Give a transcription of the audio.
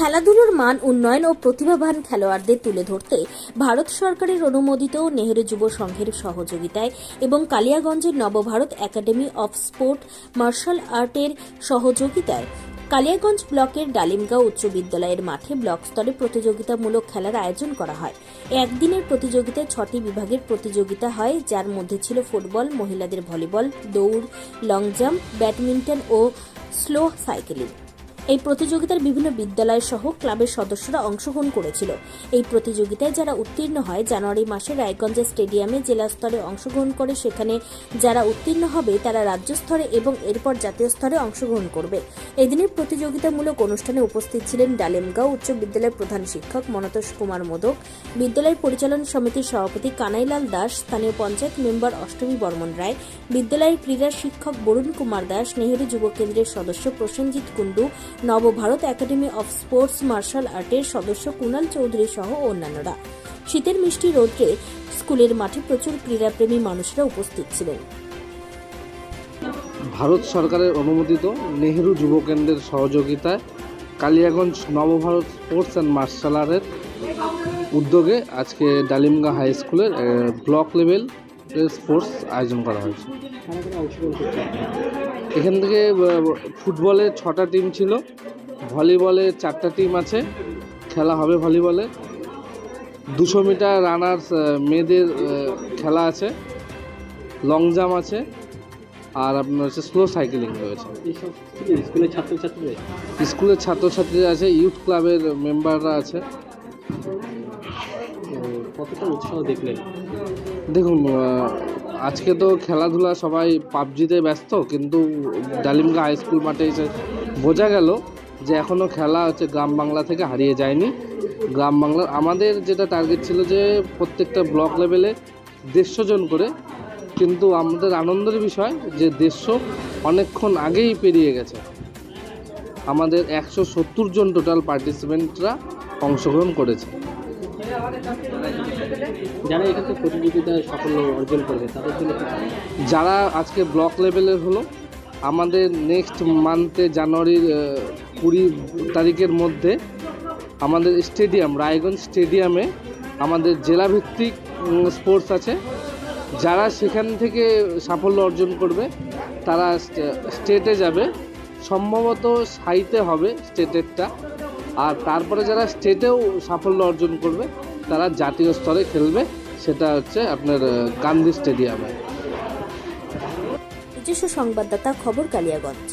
খেলাধুলোর মান, উন্নয়ন ও প্রতিভাবান খেলোয়াড়দের তুলে ধরতে ভারত সরকারের অনুমোদিত নেহেরু যুব সংঘের সহযোগিতায় এবং কালিয়াগঞ্জের Nababharat academy of sport martial আর্টের সহযোগিতায় কালিয়াগঞ্জ ব্লকের ডালিমগাঁও উচ্চ বিদ্যালয়ের মাঠে ব্লক স্তরে প্রতিযোগিতামূলক খেলার আয়োজন করা হয়। একদিনের প্রতিযোগিতায় ছটি বিভাগের প্রতিযোগিতা হয়, যার মধ্যে ছিল ফুটবল, মহিলাদের ভলিবল, দৌড়, লং জাম্প, ব্যাডমিন্টন ও স্লো সাইকেলিং। এই প্রতিযোগিতার বিভিন্ন বিদ্যালয় সহ ক্লাবের সদস্যরা অংশগ্রহণ করেছিল। এই প্রতিযোগিতায় যারা উত্তীর্ণ হয়, জানুয়ারি মাসে রায়গঞ্জের স্টেডিয়ামে জেলা স্তরে অংশগ্রহণ করে, সেখানে যারা উত্তীর্ণ হবে, তারা রাজ্য স্তরে এবং এরপর জাতীয় স্তরে অংশগ্রহণ করবে। এদিনের প্রতিযোগিতামূলক অনুষ্ঠানে উপস্থিত ছিলেন ডালেমগাঁও উচ্চ বিদ্যালয়ের প্রধান শিক্ষক মনতোষ কুমার মোদক, বিদ্যালয় পরিচালন সমিতির সভাপতি কানাইলাল দাস, স্থানীয় পঞ্চায়েত মেম্বার অষ্টমী বর্মন রায়, বিদ্যালয়ের ক্রীড়া শিক্ষক বরুণ কুমার দাস, নেহেরু যুব কেন্দ্রের সদস্য Prasenjit Kundu Nababharat academy of sports, martial আর্টের সদস্য কুণাল চৌধুরী সহ অন্যান্যরা। শীতের মিষ্টি রৌদ্রে স্কুলের মাঠে প্রচুর ক্রীড়াপ্রেমী মানুষরা উপস্থিত ছিলেন। ভারত সরকারের অনুমোদিত নেহেরু যুব কেন্দ্রের সহযোগিতায় Kaliyaganj Nababharat sports and martial আর্টের উদ্যোগে আজকে ডালিমগা হাই স্কুলের ব্লক লেভেল স্পোর্টস আয়োজন করা হয়েছে। এখান থেকে ফুটবলে ছটা টিম ছিল, ভলিবলে চারটা টিম আছে, খেলা হবে ভলিবলে। দুশো মিটার রানার্স মেয়েদের খেলা আছে, লং জাম্প আছে, আর আপনার হচ্ছে স্লো সাইকেলিং রয়েছে। স্কুলের ছাত্রছাত্রীদের স্কুলের ছাত্রছাত্রীরা আছে, ইউথ ক্লাবের মেম্বাররা আছে। কতটা উৎসাহ দেখলেন? দেখুন আজকে তো খেলাধুলা সবাই পাবজিতে ব্যস্ত, কিন্তু ডালিমগা হাই স্কুল মাঠে এসে বোঝা গেল যে এখনও খেলা হচ্ছে গ্রাম বাংলা থেকে হারিয়ে যায়নি। গ্রাম বাংলার আমাদের যেটা টার্গেট ছিল যে প্রত্যেকটা ব্লক লেভেলে দেড়শো জন করে, কিন্তু আমাদের আনন্দের বিষয় যে দেড়শো অনেকক্ষণ আগেই পেরিয়ে গেছে। আমাদের একশো সত্তর জন টোটাল পার্টিসিপেন্টরা অংশগ্রহণ করেছে। যারা এখানে প্রতিযোগিতায় সাফল্য অর্জন করবে, তাদের জন্য যারা আজকে ব্লক লেভেলের হলো, আমাদের নেক্সট মান্থে জানুয়ারির কুড়ি তারিখের মধ্যে আমাদের স্টেডিয়াম রায়গঞ্জ স্টেডিয়ামে আমাদের জেলাভিত্তিক স্পোর্টস আছে। যারা সেখান থেকে সাফল্য অর্জন করবে, তারা স্টেটে যাবে। সম্ভবত সাইতে হবে স্টেটেরটা আর তারপরে যারা স্টেটেও সাফল্য অর্জন করবে তারা জাতীয় স্তরে খেলবে সেটা হচ্ছে আপনার গান্ধী স্টেডিয়ামে। নিজস্ব সংবাদদাতা খবর কালিয়াগঞ্জ।